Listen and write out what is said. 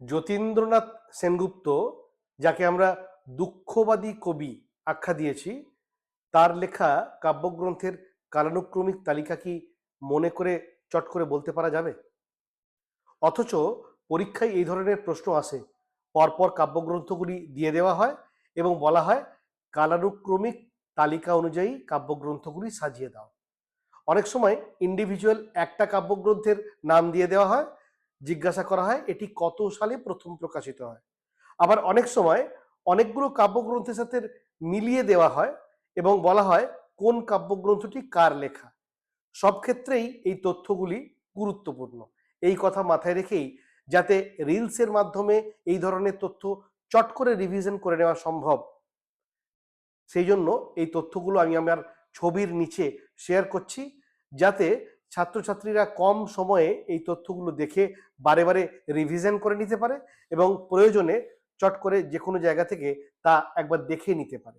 যতীন্দ্রনাথ সেনগুপ্ত, যাকে আমরা দুঃখবাদী কবি আখ্যা দিয়েছি, তার লেখা কাব্যগ্রন্থের কালানুক্রমিক তালিকা কি মনে করে চট করে বলতে পারা যাবে? অথচ পরীক্ষায় এই ধরনের প্রশ্ন আসে। পরপর কাব্যগ্রন্থগুলি দিয়ে দেওয়া হয় এবং বলা হয়, কালানুক্রমিক তালিকা অনুযায়ী কাব্যগ্রন্থগুলি সাজিয়ে দাও। অনেক সময় ইন্ডিভিজুয়াল একটা কাব্যগ্রন্থের নাম দিয়ে দেওয়া হয় জিজ্ঞাসা করা হয়, এটি কত সালে প্রথম প্রকাশিত হয়? আবার অনেক সময় অনেকগুলো কাব্যগ্রন্থের সাথে মিলিয়ে দেওয়া হয় এবং বলা হয়, কোন কাব্যগ্রন্থটি কার লেখা? সব ক্ষেত্রেই এই তথ্যগুলি গুরুত্বপূর্ণ। এই কথা মাথায় রেখেই যাতে রিলসের মাধ্যমে এই ধরনের তথ্য চট করে রিভিশন করে নেওয়া সম্ভব, সেই জন্য এই তথ্যগুলো আমি আমার ছবির নিচে শেয়ার করছি, যাতে ছাত্রছাত্রীরা কম সময়ে এই তথ্যগুলো দেখে বারে বারে রিভিশন করে নিতে পারে এবং প্রয়োজনে চট করে যে কোনো জায়গা থেকে তা একবার দেখে নিতে পারে।